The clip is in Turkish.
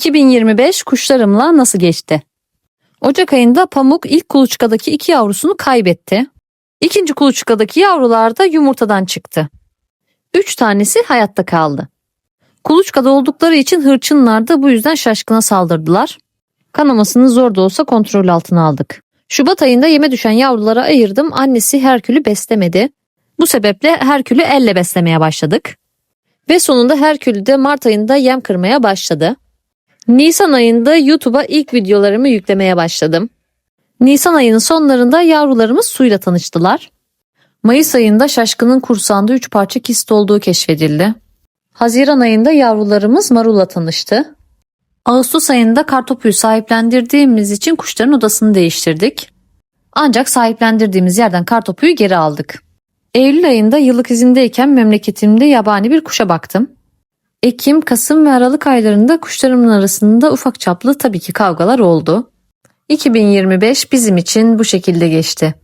2025 kuşlarımla nasıl geçti? Ocak ayında Pamuk ilk kuluçkadaki iki yavrusunu kaybetti. İkinci kuluçkadaki yavrular da yumurtadan çıktı. Üç tanesi hayatta kaldı. Kuluçkada oldukları için hırçınlar da bu yüzden şaşkına saldırdılar. Kanamasını zor da olsa kontrol altına aldık. Şubat ayında yeme düşen yavrulara ayırdım. Annesi Herkül'ü beslemedi. Bu sebeple Herkül'ü elle beslemeye başladık. Ve sonunda Herkül de Mart ayında yem kırmaya başladı. Nisan ayında YouTube'a ilk videolarımı yüklemeye başladım. Nisan ayının sonlarında yavrularımız suyla tanıştılar. Mayıs ayında şaşkının kursağında 3 parça kist olduğu keşfedildi. Haziran ayında yavrularımız marulla tanıştı. Ağustos ayında kartopuyu sahiplendirdiğimiz için kuşların odasını değiştirdik. Ancak sahiplendirdiğimiz yerden kartopuyu geri aldık. Eylül ayında yıllık izindeyken memleketimde yabani bir kuşa baktım. Ekim, Kasım ve Aralık aylarında kuşlarımın arasında ufak çaplı tabii ki kavgalar oldu. 2025 bizim için bu şekilde geçti.